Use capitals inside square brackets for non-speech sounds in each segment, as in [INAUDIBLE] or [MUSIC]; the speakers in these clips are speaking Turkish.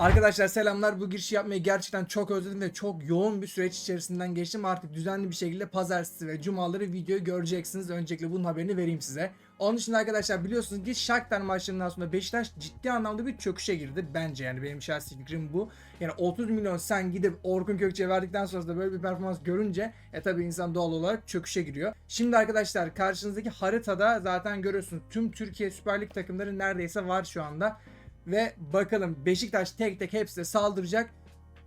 Arkadaşlar selamlar. Bu girişi yapmayı gerçekten çok özledim ve çok yoğun bir süreç içerisinden geçtim. Artık düzenli bir şekilde pazartesi ve cumaları videoyu göreceksiniz. Öncelikle bunun haberini vereyim size. Onun dışında arkadaşlar biliyorsunuz ki Shakhtar maçlarından sonra Beşiktaş ciddi anlamda bir çöküşe girdi. Bence yani benim şahsi fikrim bu. Yani 30 milyon sen gidip Orkun Kökçe'ye verdikten sonra da böyle bir performans görünce e tabi insan doğal olarak çöküşe giriyor. Şimdi arkadaşlar karşınızdaki haritada zaten görüyorsunuz tüm Türkiye Süper Lig takımları neredeyse var şu anda. Ve bakalım Beşiktaş tek tek hepsine saldıracak.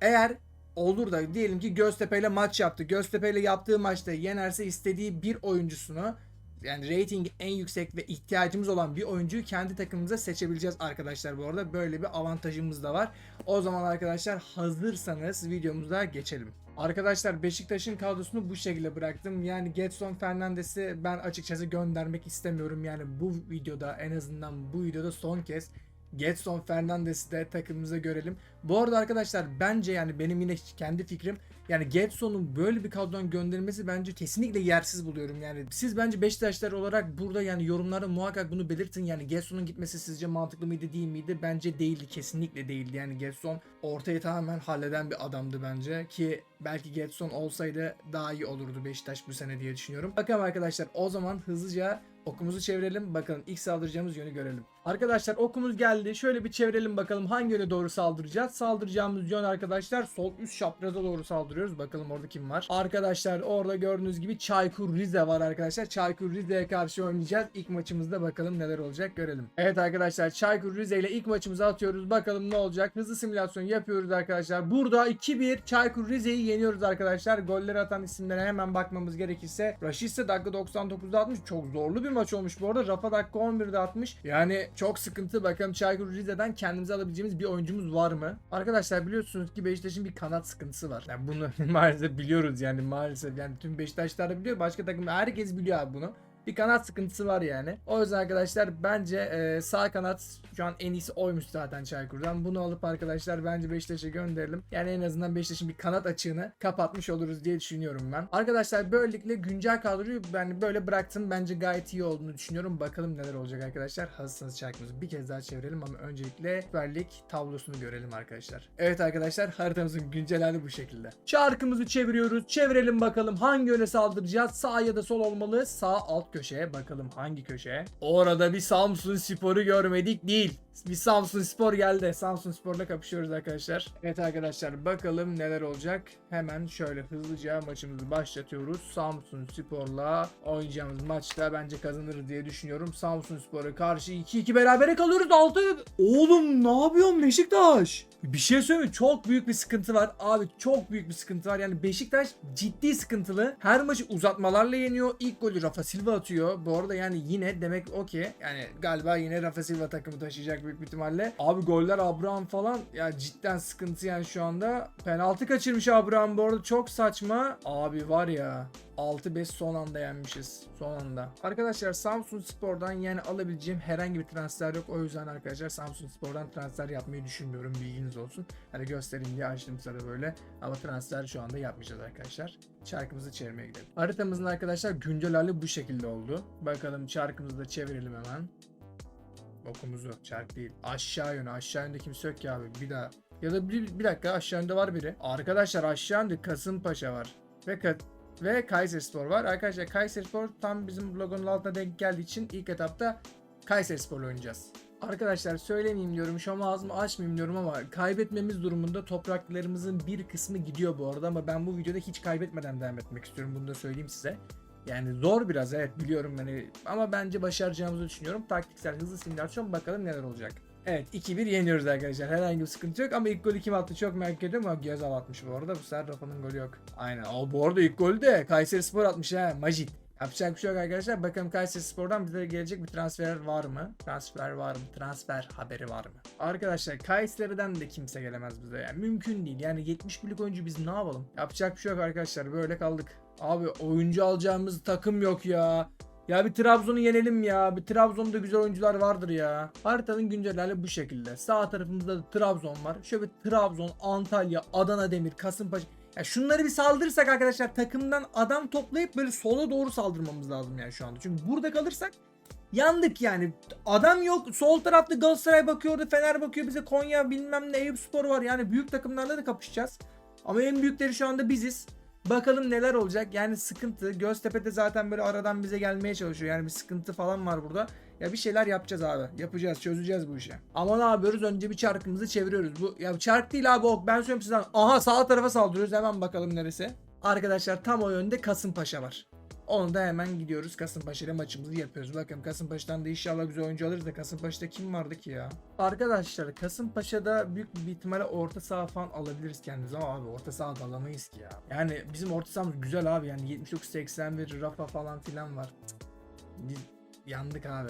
Eğer olur da diyelim ki Göztepe ile maç yaptı. Göztepe ile yaptığı maçta yenerse istediği bir oyuncusunu yani rating en yüksek ve ihtiyacımız olan bir oyuncuyu kendi takımımıza seçebileceğiz arkadaşlar bu arada. Böyle bir avantajımız da var. O zaman arkadaşlar hazırsanız videomuza geçelim. Arkadaşlar Beşiktaş'ın kadrosunu bu şekilde bıraktım. Yani Getson Fernandes'i ben açıkçası göndermek istemiyorum. Yani bu videoda en azından bu videoda son kez Getson Fernandes'i de takımımıza görelim. Bu arada arkadaşlar bence yani benim yine kendi fikrim yani Getson'un böyle bir kadrodan gönderilmesi bence kesinlikle yersiz buluyorum. Yani siz bence Beşiktaşlar olarak burada yani yorumlarda muhakkak bunu belirtin. Yani Getson'un gitmesi sizce mantıklı mıydı değil miydi? Bence değildi. Kesinlikle değildi. Yani Getson ortayı tamamen halleden bir adamdı bence ki belki Getson olsaydı daha iyi olurdu Beşiktaş bu sene diye düşünüyorum. Bakalım arkadaşlar o zaman hızlıca okumuzu çevirelim. Bakalım ilk saldıracağımız yönü görelim. Arkadaşlar okumuz geldi. Şöyle bir çevirelim bakalım hangi yöne doğru saldıracağız. Saldıracağımız yön arkadaşlar sol üst şapraza doğru saldırıyoruz. Bakalım orada kim var. Arkadaşlar orada gördüğünüz gibi Çaykur Rize var arkadaşlar. Çaykur Rize'ye karşı oynayacağız. İlk maçımızda bakalım neler olacak görelim. Evet arkadaşlar Çaykur Rize ile ilk maçımızı atıyoruz. Bakalım ne olacak. Hızlı simülasyon yapıyoruz arkadaşlar. Burada 2-1 Çaykur Rize'yi yeniyoruz arkadaşlar. Golleri atan isimlere hemen bakmamız gerekirse. Raşitse dakika 99'da atmış. Çok zorlu bir maç olmuş bu arada. Rafa dakika 11'de atmış. Yani çok sıkıntı. Bakalım Çaykur Rize'den kendimize alabileceğimiz bir oyuncumuz var mı? Arkadaşlar biliyorsunuz ki Beşiktaş'ın bir kanat sıkıntısı var. Yani bunu [LAUGHS] maalesef biliyoruz yani maalesef. Yani tüm Beşiktaşlar biliyor. Başka takım herkes biliyor abi bunu bir kanat sıkıntısı var yani. O yüzden arkadaşlar bence e, sağ kanat şu an en iyisi oymuş zaten Çaykur'dan. Bunu alıp arkadaşlar bence Beşiktaş'a gönderelim. Yani en azından Beşiktaş'ın bir kanat açığını kapatmış oluruz diye düşünüyorum ben. Arkadaşlar böylelikle güncel kadroyu ben böyle bıraktım. Bence gayet iyi olduğunu düşünüyorum. Bakalım neler olacak arkadaşlar. Hazırsanız çarkımızı bir kez daha çevirelim ama öncelikle Süper Lig tablosunu görelim arkadaşlar. Evet arkadaşlar haritamızın güncel hali bu şekilde. Çarkımızı çeviriyoruz. Çevirelim bakalım hangi yöne saldıracağız. Sağ ya da sol olmalı. Sağ alt köşeye bakalım hangi köşeye. Orada bir Samsun Spor'u görmedik değil. Bir Samsun Spor geldi. Samsun Spor'la kapışıyoruz arkadaşlar. Evet arkadaşlar bakalım neler olacak. Hemen şöyle hızlıca maçımızı başlatıyoruz. Samsun Spor'la oynayacağımız maçta bence kazanırız diye düşünüyorum. Samsun Spor'a karşı 2-2 berabere kalıyoruz. 6 Oğlum ne yapıyorsun Beşiktaş? Bir şey söyleyeyim mi? Çok büyük bir sıkıntı var. Abi çok büyük bir sıkıntı var. Yani Beşiktaş ciddi sıkıntılı. Her maçı uzatmalarla yeniyor. İlk golü Rafa Silva atıyor. Bu arada yani yine demek o ki yani galiba yine Rafa Silva takımı taşıyacak büyük bir ihtimalle. Abi goller Abraham falan ya cidden sıkıntı yani şu anda. Penaltı kaçırmış Abraham bu arada çok saçma. Abi var ya 6-5 son anda yenmişiz. Son anda. Arkadaşlar Samsun Spor'dan yani alabileceğim herhangi bir transfer yok. O yüzden arkadaşlar Samsun Spor'dan transfer yapmayı düşünmüyorum. Bilginiz olsun. Hani göstereyim diye açtım size böyle. Ama transfer şu anda yapmayacağız arkadaşlar. Çarkımızı çevirmeye gidelim. Haritamızın arkadaşlar güncel hali bu şekilde oldu. Bakalım çarkımızı da çevirelim hemen. Okumuzu. Çark değil. Aşağı yönü. Aşağı yönde kimse yok ki abi. Bir daha. Ya da bir, bir dakika aşağı yönde var biri. Arkadaşlar aşağı yönde Kasımpaşa var. Ve Kat ve Kayserispor var. Arkadaşlar Kayserispor tam bizim logonun altına denk geldiği için ilk etapta Kayserispor'la oynayacağız. Arkadaşlar söylemeyeyim diyorum, şu an ağzımı açmayayım diyorum ama kaybetmemiz durumunda topraklarımızın bir kısmı gidiyor bu arada ama ben bu videoda hiç kaybetmeden devam etmek istiyorum. Bunu da söyleyeyim size. Yani zor biraz evet biliyorum hani ama bence başaracağımızı düşünüyorum. Taktiksel hızlı simülasyon bakalım neler olacak. Evet 2-1 yeniyoruz arkadaşlar. Herhangi bir sıkıntı yok ama ilk golü kim attı çok merak ediyorum ama Gezal atmış bu arada. Bu sefer Rafa'nın golü yok. Aynen. Aa, bu arada ilk golü de Kayseri Spor atmış ha. Majid. Yapacak bir şey yok arkadaşlar. Bakalım Kayseri Spor'dan bize gelecek bir transfer var mı? Transfer var mı? Transfer haberi var mı? Arkadaşlar Kayseri'den de kimse gelemez bize. Yani mümkün değil. Yani 70 birlik oyuncu biz ne yapalım? Yapacak bir şey yok arkadaşlar. Böyle kaldık. Abi oyuncu alacağımız takım yok ya. Ya bir Trabzon'u yenelim ya. Bir Trabzon'da güzel oyuncular vardır ya. Haritanın güncel hali bu şekilde. Sağ tarafımızda da Trabzon var. Şöyle Trabzon, Antalya, Adana Demir, Kasımpaşa. Ya şunları bir saldırırsak arkadaşlar takımdan adam toplayıp böyle sola doğru saldırmamız lazım yani şu anda. Çünkü burada kalırsak yandık yani. Adam yok. Sol tarafta Galatasaray bakıyordu. Fener bakıyor bize. Konya bilmem ne Eyüpspor var. Yani büyük takımlarla da kapışacağız. Ama en büyükleri şu anda biziz. Bakalım neler olacak. Yani sıkıntı. Göztepe de zaten böyle aradan bize gelmeye çalışıyor. Yani bir sıkıntı falan var burada. Ya bir şeyler yapacağız abi. Yapacağız, çözeceğiz bu işi. Ama ne yapıyoruz? Önce bir çarkımızı çeviriyoruz. Bu ya çark değil abi ok. Ben söyleyeyim size. Aha sağ tarafa saldırıyoruz. Hemen bakalım neresi. Arkadaşlar tam o yönde Kasımpaşa var. Onu da hemen gidiyoruz Kasımpaşa ile maçımızı yapıyoruz. Bakın Kasımpaşa'dan da inşallah güzel oyuncu alırız da Kasımpaşa'da kim vardı ki ya? Arkadaşlar Kasımpaşa'da büyük bir ihtimalle orta saha falan alabiliriz kendimize ama abi orta saha da alamayız ki ya. Yani bizim orta sahamız güzel abi yani 79-81 Rafa falan filan var. Cık. Biz yandık abi.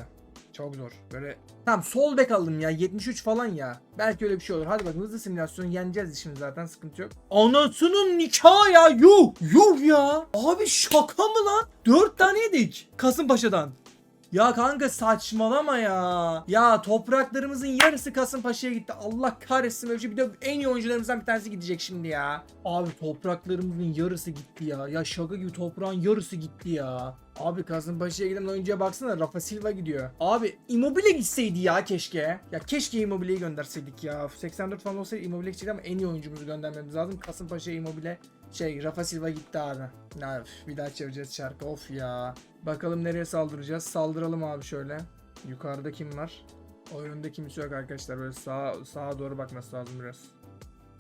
Çok zor. Böyle Tamam sol bek aldım ya 73 falan ya. Belki öyle bir şey olur. Hadi bakın hızlı simülasyon yeneceğiz şimdi zaten sıkıntı yok. Anasının nikahı ya yuh yuh ya. Abi şaka mı lan? 4 tane yedik Kasımpaşa'dan. Ya kanka saçmalama ya. Ya topraklarımızın yarısı Kasımpaşa'ya gitti. Allah kahretsin öyle bir şey. Bir de en iyi oyuncularımızdan bir tanesi gidecek şimdi ya. Abi topraklarımızın yarısı gitti ya. Ya şaka gibi toprağın yarısı gitti ya. Abi Kasımpaşa'ya giden oyuncuya baksana Rafa Silva gidiyor. Abi Immobile gitseydi ya keşke. Ya keşke Immobile'yi gönderseydik ya. 84 falan olsaydı Immobile gidecekti ama en iyi oyuncumuzu göndermemiz lazım. Kasımpaşa'ya Immobile şey Rafa Silva gitti abi. Ya, bir daha çevireceğiz şarkı of ya. Bakalım nereye saldıracağız. Saldıralım abi şöyle. Yukarıda kim var? O önünde kimse yok arkadaşlar. Böyle sağa, sağa doğru bakması lazım biraz.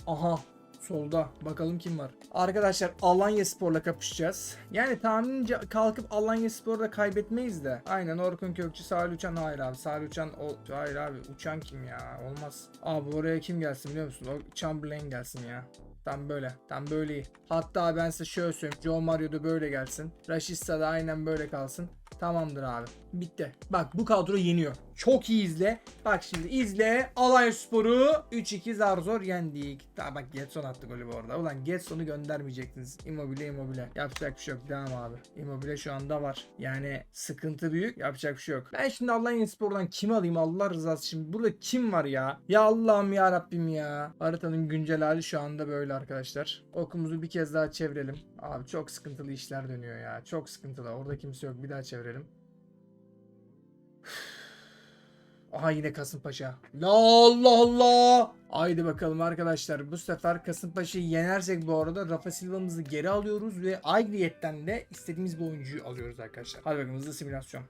Aha solda. Bakalım kim var. Arkadaşlar Alanya Spor'la kapışacağız. Yani tahminimce kalkıp Alanya Spor'da kaybetmeyiz de. Aynen Orkun Kökçü, Salih Uçan hayır abi. Salih Uçan o hayır abi. Uçan kim ya? Olmaz. Abi oraya kim gelsin biliyor musun? O Chamberlain gelsin ya. Tam böyle. Tam böyle iyi. Hatta ben size şöyle söyleyeyim. Joe Mario da böyle gelsin. Rashista da aynen böyle kalsın. Tamamdır abi. Bitti. Bak bu kadro yeniyor. Çok iyi izle. Bak şimdi izle. Alanya Sporu 3-2 zar zor yendik. Daha bak Getson attı golü bu arada. Ulan Getson'u göndermeyecektiniz. Immobile Immobile. Yapacak bir şey yok. Devam abi. Immobile şu anda var. Yani sıkıntı büyük. Yapacak bir şey yok. Ben şimdi Alanya Spor'dan kim alayım Allah rızası için. Burada kim var ya? Ya Allah'ım ya Rabbim ya. Haritanın güncel hali şu anda böyle arkadaşlar. Okumuzu bir kez daha çevirelim. Abi çok sıkıntılı işler dönüyor ya. Çok sıkıntılı. Orada kimse yok. Bir daha çevirelim. Aha yine Kasımpaşa. La Allah Allah. Haydi bakalım arkadaşlar. Bu sefer Kasımpaşa'yı yenersek bu arada Rafa Silva'mızı geri alıyoruz ve ayrıyetten de istediğimiz bir oyuncuyu alıyoruz arkadaşlar. Hadi bakalım hızlı simülasyon.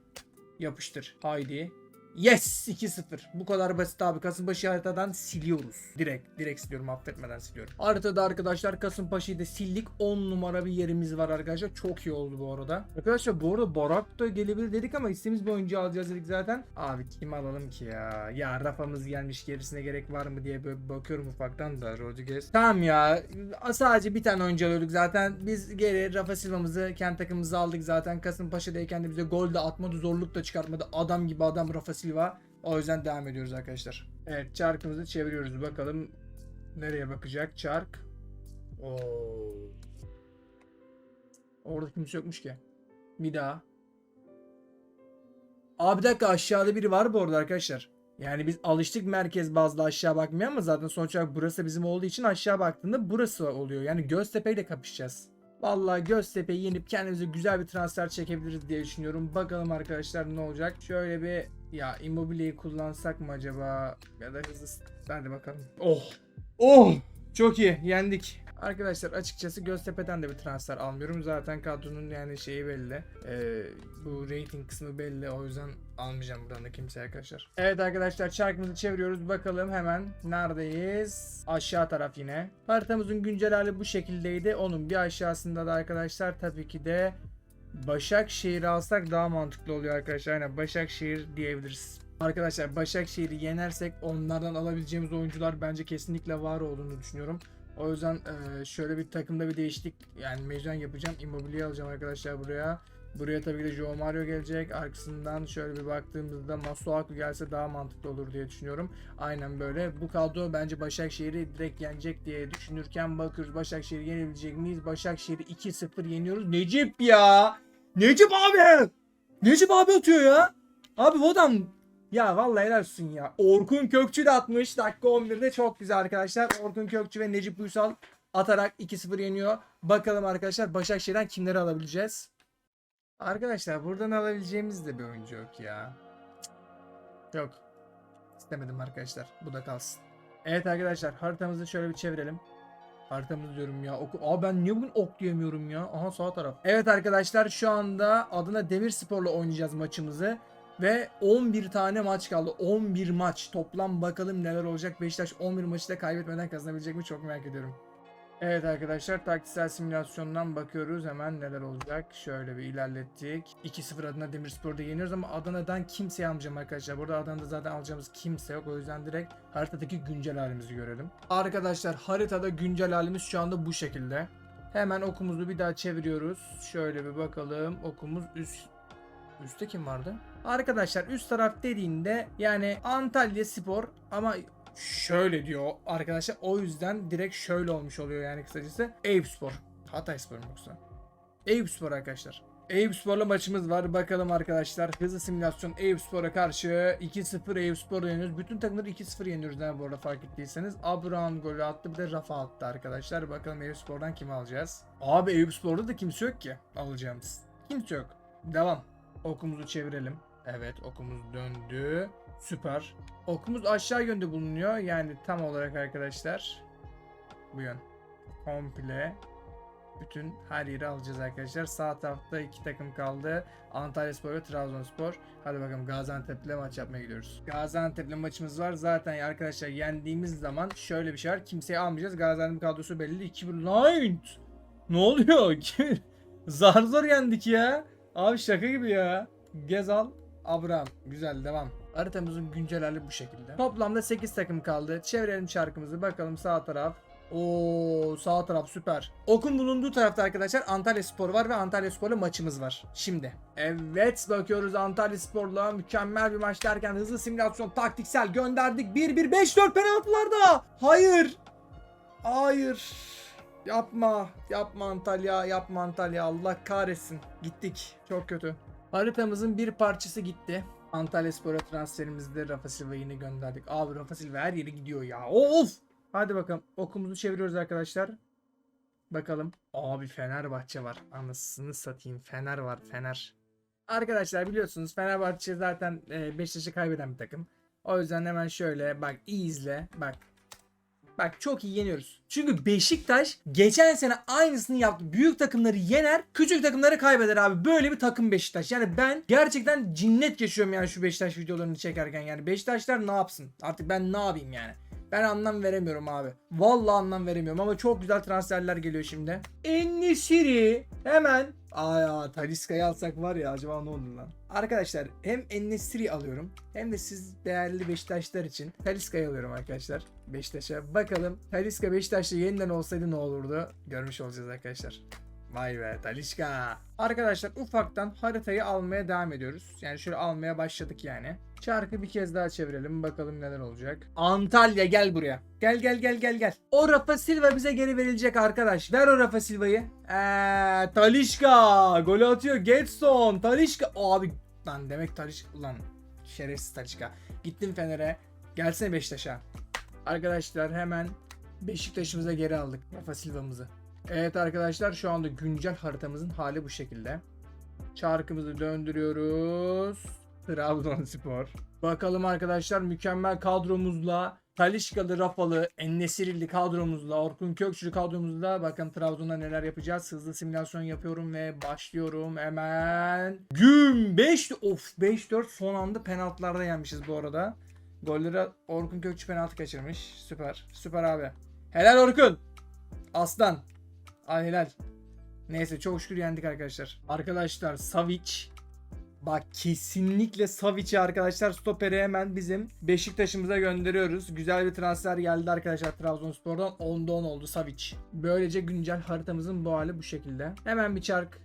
Yapıştır. Haydi. Yes 2-0. Bu kadar basit abi. Kasımpaşa haritadan siliyoruz. Direkt. Direkt siliyorum. Affetmeden siliyorum. Haritada arkadaşlar Kasımpaşa'yı da sildik. 10 numara bir yerimiz var arkadaşlar. Çok iyi oldu bu arada. Arkadaşlar bu arada Barak da gelebilir dedik ama istediğimiz bir oyuncu alacağız dedik zaten. Abi kim alalım ki ya? Ya Rafa'mız gelmiş gerisine gerek var mı diye böyle bakıyorum ufaktan da Rodriguez. Tamam ya. Sadece bir tane oyuncu alıyorduk zaten. Biz geri Rafa Silva'mızı kendi takımımıza aldık zaten. Kasımpaşa'dayken de bize gol de atmadı. Zorluk da çıkartmadı. Adam gibi adam Rafa Silva. O yüzden devam ediyoruz arkadaşlar. Evet çarkımızı çeviriyoruz. Bakalım nereye bakacak çark. Oo. Orada kimse yokmuş ki. Bir daha. Abi bir dakika aşağıda biri var bu arada arkadaşlar. Yani biz alıştık merkez bazlı aşağı bakmaya ama zaten sonuç olarak burası bizim olduğu için aşağı baktığında burası oluyor. Yani Göztepe ile kapışacağız. Vallahi Göztepe'yi yenip kendimize güzel bir transfer çekebiliriz diye düşünüyorum. Bakalım arkadaşlar ne olacak. Şöyle bir ya Immobile'yi kullansak mı acaba? Ya da hızlı... Hadi bakalım. Oh! Oh! Çok iyi. Yendik. Arkadaşlar açıkçası Göztepe'den de bir transfer almıyorum. Zaten kadronun yani şeyi belli. Ee, bu rating kısmı belli. O yüzden almayacağım buradan da kimseye arkadaşlar. Evet arkadaşlar çarkımızı çeviriyoruz. Bakalım hemen neredeyiz? Aşağı taraf yine. Haritamızın güncel hali bu şekildeydi. Onun bir aşağısında da arkadaşlar tabii ki de Başakşehir'i alsak daha mantıklı oluyor arkadaşlar. Aynen Başakşehir diyebiliriz. Arkadaşlar Başakşehir'i yenersek onlardan alabileceğimiz oyuncular bence kesinlikle var olduğunu düşünüyorum. O yüzden şöyle bir takımda bir değişiklik yani mecburen yapacağım. Immobile'yi alacağım arkadaşlar buraya. Buraya tabii ki de Joe Mario gelecek. Arkasından şöyle bir baktığımızda Masuaku gelse daha mantıklı olur diye düşünüyorum. Aynen böyle. Bu kadro bence Başakşehir'i direkt yenecek diye düşünürken bakıyoruz Başakşehir'i yenebilecek miyiz? Başakşehir'i 2-0 yeniyoruz. Necip ya! Necip abi! Necip abi atıyor ya! Abi bu adam ya vallahi helal olsun ya. Orkun Kökçü de atmış. Dakika 11'de çok güzel arkadaşlar. Orkun Kökçü ve Necip Uysal atarak 2-0 yeniyor. Bakalım arkadaşlar Başakşehir'den kimleri alabileceğiz? Arkadaşlar buradan alabileceğimiz de bir oyuncu yok ya. Yok. İstemedim arkadaşlar. Bu da kalsın. Evet arkadaşlar haritamızı şöyle bir çevirelim. Haritamız diyorum ya. Oku. Aa ben niye bugün ok diyemiyorum ya? Aha sağ taraf. Evet arkadaşlar şu anda Adana Demirspor'la oynayacağız maçımızı. Ve 11 tane maç kaldı. 11 maç. Toplam bakalım neler olacak. Beşiktaş 11 maçı da kaybetmeden kazanabilecek mi çok merak ediyorum. Evet arkadaşlar taktiksel simülasyondan bakıyoruz hemen neler olacak. Şöyle bir ilerlettik. 2-0 Adana Demirspor'da yeniyoruz ama Adana'dan kimseyi almayacağım arkadaşlar. Burada Adana'da zaten alacağımız kimse yok. O yüzden direkt haritadaki güncel halimizi görelim. Arkadaşlar haritada güncel halimiz şu anda bu şekilde. Hemen okumuzu bir daha çeviriyoruz. Şöyle bir bakalım. Okumuz üst Üstte kim vardı? Arkadaşlar üst taraf dediğinde yani Antalya Spor ama şöyle diyor arkadaşlar. O yüzden direkt şöyle olmuş oluyor yani kısacası. Eyüp Spor. Hatay Spor yoksa? Eyüp Spor arkadaşlar. Eyüp Spor'la maçımız var. Bakalım arkadaşlar. Hızlı simülasyon Eyüp Spor'a karşı 2-0 Eyüp Spor'u yeniyoruz. Bütün takımları 2-0 yeniyoruz yani bu arada fark ettiyseniz. Abraham golü attı bir de Rafa attı arkadaşlar. Bakalım Eyüp Spor'dan kimi alacağız? Abi Eyüp Spor'da da kimse yok ki alacağımız. Kimse yok. Devam. Okumuzu çevirelim. Evet okumuz döndü. Süper. Okumuz aşağı yönde bulunuyor. Yani tam olarak arkadaşlar. Bu yön. Komple. Bütün her yeri alacağız arkadaşlar. Sağ tarafta iki takım kaldı. Antalya Spor ve Trabzonspor. Hadi bakalım Gaziantep'le maç yapmaya gidiyoruz. Gaziantep'le maçımız var. Zaten arkadaşlar yendiğimiz zaman şöyle bir şey var. Kimseyi almayacağız. Gaziantep kadrosu belli. 2-1 Lions. Ne oluyor? [LAUGHS] zar zor yendik ya. Abi şaka gibi ya. Gezal, Abraham. Güzel devam. Haritamızın güncel hali bu şekilde. Toplamda 8 takım kaldı. Çevirelim çarkımızı. Bakalım sağ taraf. Oo sağ taraf süper. Okun bulunduğu tarafta arkadaşlar Antalya Spor var ve Antalya Spor'la maçımız var. Şimdi. Evet bakıyoruz Antalya Spor'la mükemmel bir maç derken hızlı simülasyon taktiksel gönderdik. 1-1-5-4 penaltılarda. Hayır. Hayır. Yapma. Yapma Antalya. Yapma Antalya. Allah kahretsin. Gittik. Çok kötü. Haritamızın bir parçası gitti. Antalya Spor'a transferimizde Rafa Silva'yı yine gönderdik. Abi Rafa Silva her yere gidiyor ya. Of! Hadi bakalım. Okumuzu çeviriyoruz arkadaşlar. Bakalım. Abi Fenerbahçe var. Anasını satayım. Fener var. Fener. Arkadaşlar biliyorsunuz Fenerbahçe zaten e, Beşiktaş'ı kaybeden bir takım. O yüzden hemen şöyle bak iyi izle. Bak Bak çok iyi yeniyoruz. Çünkü Beşiktaş geçen sene aynısını yaptı. Büyük takımları yener, küçük takımları kaybeder abi. Böyle bir takım Beşiktaş. Yani ben gerçekten cinnet yaşıyorum yani şu Beşiktaş videolarını çekerken. Yani Beşiktaşlar ne yapsın? Artık ben ne yapayım yani? Ben anlam veremiyorum abi. Vallahi anlam veremiyorum ama çok güzel transferler geliyor şimdi. Ennesiri hemen Aa Taliska'yı alsak var ya acaba ne olur lan? Arkadaşlar hem Ennesiri alıyorum hem de siz değerli Beşiktaşlar için Taliska'yı alıyorum arkadaşlar. Beşiktaş'a bakalım Taliska Beşiktaş'ta yeniden olsaydı ne olurdu? Görmüş olacağız arkadaşlar. Vay be Talişka. Arkadaşlar ufaktan haritayı almaya devam ediyoruz. Yani şöyle almaya başladık yani. Çarkı bir kez daha çevirelim bakalım neler olacak. Antalya gel buraya. Gel gel gel gel gel. O Rafa Silva bize geri verilecek arkadaş. Ver o Rafa Silva'yı. Eee Talişka. Golü atıyor Getson. Talişka. Abi lan demek Talişka. Ulan şerefsiz Talişka. Gittim Fener'e. Gelsene Beşiktaş'a. Arkadaşlar hemen Beşiktaş'ımıza geri aldık Rafa Silva'mızı. Evet arkadaşlar şu anda güncel haritamızın hali bu şekilde. Çarkımızı döndürüyoruz. Trabzonspor. Bakalım arkadaşlar mükemmel kadromuzla Talişkalı, Rafalı, Ennesirili kadromuzla, Orkun Kökçülü kadromuzla bakın Trabzon'da neler yapacağız. Hızlı simülasyon yapıyorum ve başlıyorum hemen. Güm 5 of 5-4 son anda penaltılarda yenmişiz bu arada. Golleri Orkun Kökçü penaltı kaçırmış. Süper. Süper abi. Helal Orkun. Aslan. Ay helal. Neyse çok şükür yendik arkadaşlar. Arkadaşlar Savic. Bak kesinlikle Savic'i arkadaşlar stoperi hemen bizim Beşiktaş'ımıza gönderiyoruz. Güzel bir transfer geldi arkadaşlar Trabzonspor'dan. 10'da 10 oldu Savic. Böylece güncel haritamızın bu hali bu şekilde. Hemen bir çark.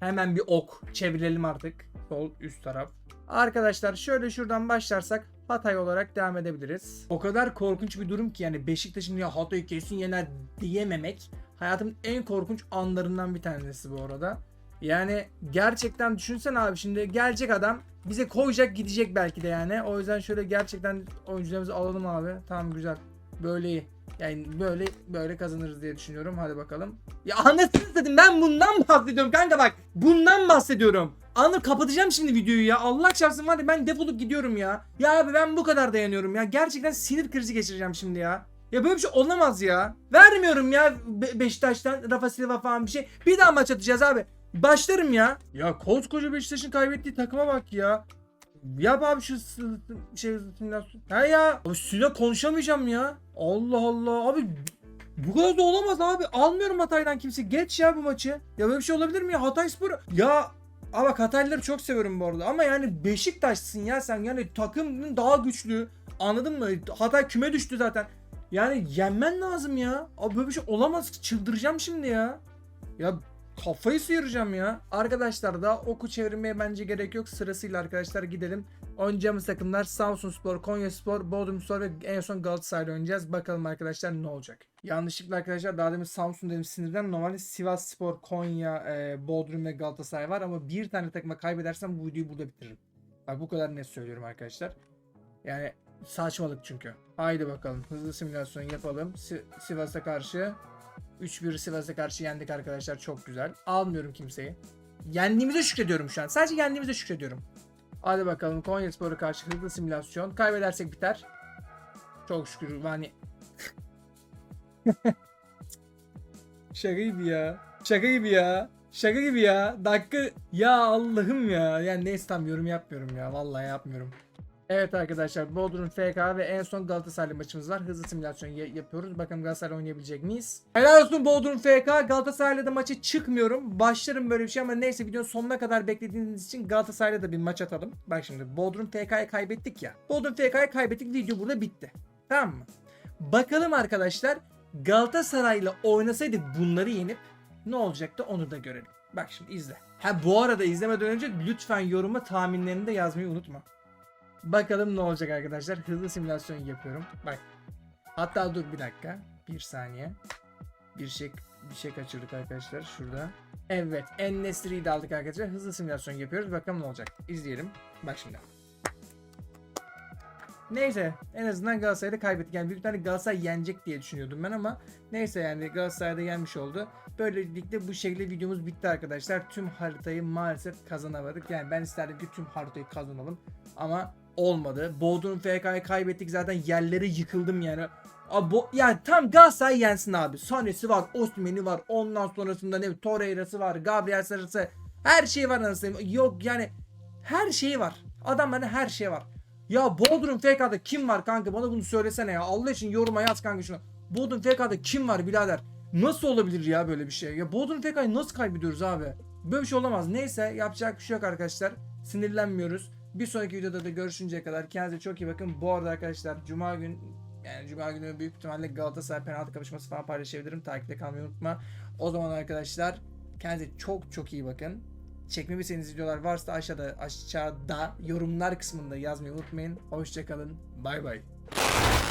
Hemen bir ok. Çevirelim artık. Sol üst taraf. Arkadaşlar şöyle şuradan başlarsak Hatay olarak devam edebiliriz. O kadar korkunç bir durum ki yani Beşiktaş'ın ya Hatay'ı kesin yener diyememek hayatımın en korkunç anlarından bir tanesi bu arada. Yani gerçekten düşünsen abi şimdi gelecek adam bize koyacak gidecek belki de yani. O yüzden şöyle gerçekten oyuncularımızı alalım abi. Tamam güzel. Böyle. Yani böyle böyle kazanırız diye düşünüyorum. Hadi bakalım. Ya anasını dedim ben bundan bahsediyorum kanka bak. Bundan bahsediyorum. Anladım kapatacağım şimdi videoyu ya. Allah çarpsın var ya ben defolup gidiyorum ya. Ya abi ben bu kadar dayanıyorum ya. Gerçekten sinir krizi geçireceğim şimdi ya. Ya böyle bir şey olamaz ya. Vermiyorum ya Be- Beşiktaş'tan Rafa Silva falan bir şey. Bir daha maç atacağız abi. Başlarım ya. Ya koskoca Beşiktaş'ın kaybettiği takıma bak ya. Yap abi şu şey simülasyon. Ha ya. Abi sizinle konuşamayacağım ya. Allah Allah. Abi bu kadar da olamaz abi. Almıyorum Hatay'dan kimse. Geç ya bu maçı. Ya böyle bir şey olabilir mi ya? Hatay Spor. Ya ama bak Hataylıları çok seviyorum bu arada. Ama yani Beşiktaş'sın ya sen. Yani takımın daha güçlü. Anladın mı? Hatay küme düştü zaten. Yani yenmen lazım ya. Abi böyle bir şey olamaz. Çıldıracağım şimdi ya. Ya kafayı sıyıracağım ya. Arkadaşlar da oku çevirmeye bence gerek yok. Sırasıyla arkadaşlar gidelim. Oynayacağımız takımlar Samsun Spor, Konya Spor, Bodrum Spor ve en son Galatasaray'la oynayacağız. Bakalım arkadaşlar ne olacak. Yanlışlıkla arkadaşlar daha demin Samsun dedim sinirden. Normalde Sivas Spor, Konya, e, Bodrum ve Galatasaray var ama bir tane takıma kaybedersem bu videoyu burada bitiririm. Bak bu kadar net söylüyorum arkadaşlar. Yani saçmalık çünkü. Haydi bakalım hızlı simülasyon yapalım. Si- Sivas'a karşı 3-1 Sivas'a karşı yendik arkadaşlar çok güzel. Almıyorum kimseyi. Yendiğimize şükrediyorum şu an. Sadece yendiğimize şükrediyorum. Hadi bakalım Konya Spor'a karşı hızlı simülasyon. Kaybedersek biter. Çok şükür hani [LAUGHS] Şaka gibi ya. Şaka gibi ya. Şaka gibi ya. Dakika ya Allah'ım ya. Yani neyse tam yorum yapmıyorum ya. Vallahi yapmıyorum. Evet arkadaşlar Bodrum FK ve en son Galatasaray maçımız var. Hızlı simülasyon ya- yapıyoruz. Bakalım Galatasaray oynayabilecek miyiz? Helal olsun Bodrum FK. Galatasaray'la da maça çıkmıyorum. Başlarım böyle bir şey ama neyse videonun sonuna kadar beklediğiniz için Galatasaray'la da bir maç atalım. Bak şimdi Bodrum FK'yı kaybettik ya. Bodrum FK'yı kaybettik. Video burada bitti. Tamam mı? Bakalım arkadaşlar Galatasaray'la oynasaydık bunları yenip ne olacaktı onu da görelim. Bak şimdi izle. Ha bu arada izlemeden önce lütfen yoruma tahminlerini de yazmayı unutma. Bakalım ne olacak arkadaşlar. Hızlı simülasyon yapıyorum. Bak. Hatta dur bir dakika. Bir saniye. Bir şey bir şey kaçırdık arkadaşlar şurada. Evet. En Nesri'yi de aldık arkadaşlar. Hızlı simülasyon yapıyoruz. Bakalım ne olacak. İzleyelim. Bak şimdi. Neyse en azından Galatasaray'da kaybettik. Yani büyük ihtimalle Galatasaray yenecek diye düşünüyordum ben ama neyse yani Galatasaray'da yenmiş oldu. Böylelikle bu şekilde videomuz bitti arkadaşlar. Tüm haritayı maalesef kazanamadık. Yani ben isterdim ki tüm haritayı kazanalım ama olmadı. Bodrum FK'yı kaybettik zaten yerlere yıkıldım yani. Abi yani tam Galatasaray yensin abi. Sahnesi var, Osimhen'i var. Ondan sonrasında ne Torreira'sı var, Gabriel Sarısı. Her şey var anasını. Yok yani her şeyi var. Adamların her şeyi var. Ya Bodrum FK'da kim var kanka? Bana bunu söylesene ya. Allah için yoruma yaz kanka şunu. Bodrum FK'da kim var birader? Nasıl olabilir ya böyle bir şey? Ya Bodrum FK'yı nasıl kaybediyoruz abi? Böyle bir şey olamaz. Neyse yapacak bir şey yok arkadaşlar. Sinirlenmiyoruz. Bir sonraki videoda da görüşünceye kadar kendinize çok iyi bakın. Bu arada arkadaşlar Cuma gün yani Cuma günü büyük ihtimalle Galatasaray penaltı kapışması falan paylaşabilirim. Takipte kalmayı unutma. O zaman arkadaşlar kendinize çok çok iyi bakın. Çekmemi istediğiniz videolar varsa aşağıda aşağıda yorumlar kısmında yazmayı unutmayın. Hoşçakalın. Bay bay.